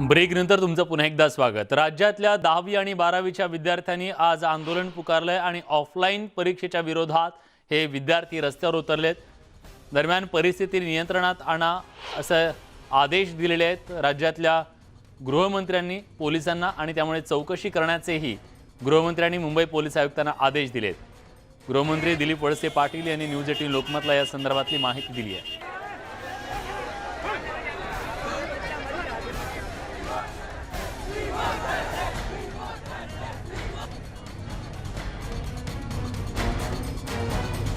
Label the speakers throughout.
Speaker 1: ब्रेकनंतर तुमचं पुन्हा एकदा स्वागत. राज्यातल्या दहावी आणि बारावीच्या विद्यार्थ्यांनी आज आंदोलन पुकारलंय आणि ऑफलाईन परीक्षेच्या विरोधात हे विद्यार्थी रस्त्यावर उतरलेत. दरम्यान परिस्थिती नियंत्रणात आणा असं आदेश दिलेले आहेत. राज्यातल्या गृहमंत्र्यांनी पोलिसांना आणि त्यामुळे चौकशी करण्याचेही गृहमंत्र्यांनी मुंबई पोलीस आयुक्तांना आदेश दिलेत. गृहमंत्री दिलीप वळसे पाटील यांनी न्यूज एटीन लोकमतला या संदर्भातली माहिती दिली आहे.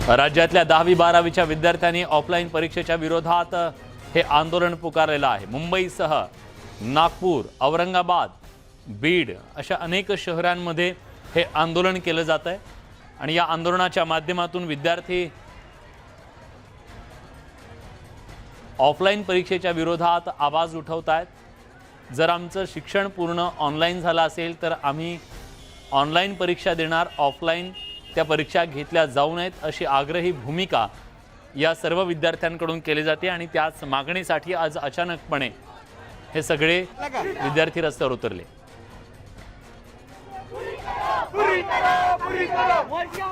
Speaker 1: राज्यातल्या दहावी बारावीच्या विद्यार्थ्यांनी ऑफलाईन परीक्षेच्या विरोधात हे आंदोलन पुकारलेलं आहे. मुंबईसह नागपूर औरंगाबाद बीड अशा अनेक शहरांमध्ये हे आंदोलन केलं जात आहे आणि या आंदोलनाच्या माध्यमातून विद्यार्थी ऑफलाईन परीक्षेच्या विरोधात आवाज उठवत आहेत जर आमचं शिक्षण पूर्ण ऑनलाईन झालं असेल तर आम्ही ऑनलाईन परीक्षा देणार ऑफलाईन त्या परीक्षा घेतल्या जाऊ नयेत अशी आग्रही भूमिका या सर्व विद्यार्थ्यांकडून केली जाते आणि त्याच मागणीसाठी आज अचानकपणे हे सगळे विद्यार्थी रस्त्यावर उतरले.
Speaker 2: वर्षा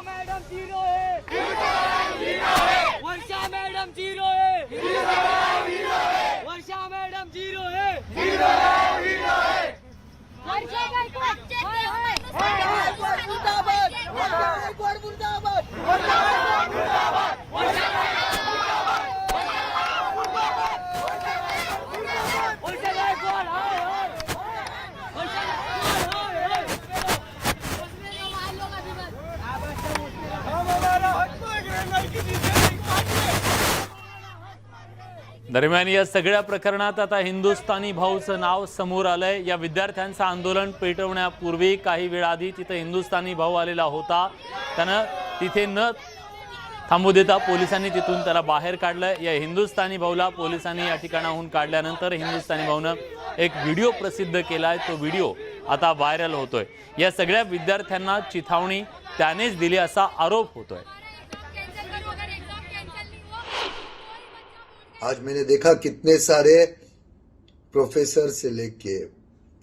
Speaker 1: दरम्यान या सगळ्या प्रकरणात आता हिंदुस्थानी भाऊचं नाव समोर आलंय. या विद्यार्थ्यांचं आंदोलन पेटवण्यापूर्वी काही वेळ आधी तिथं हिंदुस्थानी भाऊ आलेला होता. त्यानं तिथे न थांबू देता पोलिसांनी तिथून त्याला बाहेर काढलं या हिंदुस्थानी भाऊला पोलिसांनी या ठिकाणाहून काढल्यानंतर हिंदुस्थानी भाऊनं एक व्हिडिओ प्रसिद्ध केला आहे तो व्हिडिओ आता व्हायरल होतोय. या सगळ्या विद्यार्थ्यांना चिथावणी त्यानेच दिली असा आरोप होतोय.
Speaker 3: आज मैंने देखा कितने सारे प्रोफेसर से लेके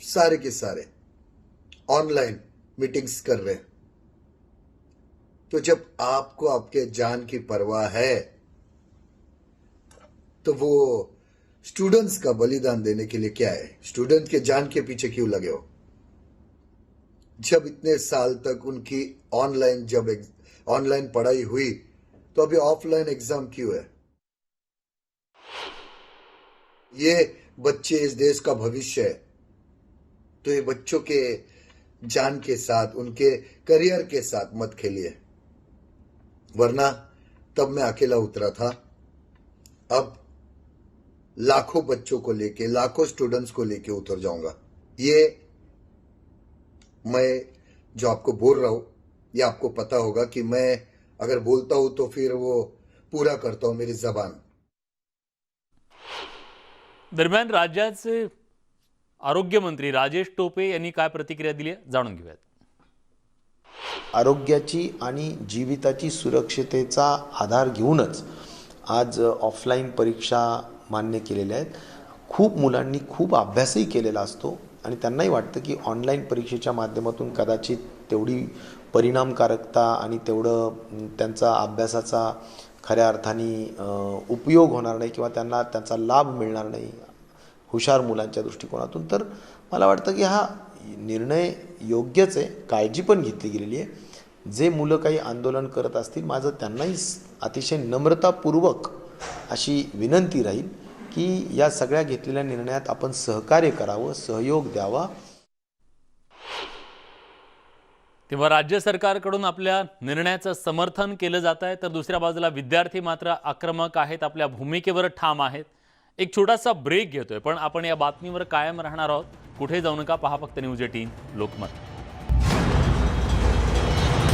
Speaker 3: सारे के सारे ऑनलाइन मीटिंग्स कर रहे हैं। तो जब आपको आपके जान की परवाह है तो वो स्टूडेंट्स का बलिदान देने के लिए क्या है? स्टूडेंट के जान के पीछे क्यों लगे हो? जब इतने साल तक उनकी ऑनलाइन जब ऑनलाइन पढ़ाई हुई तो अभी ऑफलाइन एग्ज़ाम क्यों है? ये बच्चे इस देश का भविष्य है। तो ये बच्चों के जान के साथ, उनके करियर के साथ मत खेलिए। वरना तब मैं अकेला उतरा था। अब लाखों बच्चों को लेके, लाखों स्टूडेंट्स को लेके उतर जाऊँगा। ये मैं जो आपको बोल रहा हूँ, ये आपको पता होगा कि मैं अगर बोलता हूँ तो फिर वो पूरा करता हूँ मेरी जबान।
Speaker 1: दरम्यान राज्याचे आरोग्यमंत्री राजेश टोपे यांनी काय प्रतिक्रिया दिली आहे जाणून घेऊयात.
Speaker 4: आरोग्याची आणि जीविताची सुरक्षितेचा आधार घेऊनच आज ऑफलाईन परीक्षा मान्य केलेल्या आहेत. खूप मुलांनी खूप अभ्यासही केलेला असतो आणि त्यांनाही वाटतं की ऑनलाईन परीक्षेच्या माध्यमातून कदाचित तेवढी परिणामकारकता आणि तेवढं त्यांचा अभ्यासाचा खऱ्या अर्थाने उपयोग होणार नाही किंवा त्यांना त्यांचा लाभ मिळणार नाही हुशार मुलांच्या दृष्टिकोनातून. तर मला वाटतं की हा निर्णय योग्यच आहे काळजी पण घेतली गेलेली आहे. जे मुलं काही आंदोलन करत असतील माझं त्यांनाही अतिशय नम्रतापूर्वक अशी विनंती राहील की या सगळ्या घेतलेल्या निर्णयात आपण सहकार्य करावं सहयोग द्यावा.
Speaker 1: तेव्हा राज्य सरकारकडून आपल्या निर्णयाचं समर्थन केलं जात आहे तर दुसऱ्या बाजूला विद्यार्थी मात्र आक्रमक आहेत आपल्या भूमिकेवर ठाम आहेत. एक छोटासा ब्रेक घेतोय. पण आपण या बातमीवर कायम राहणार आहोत. कुठे जाऊ नका पहा फक्त न्यूज एटीन लोकमत.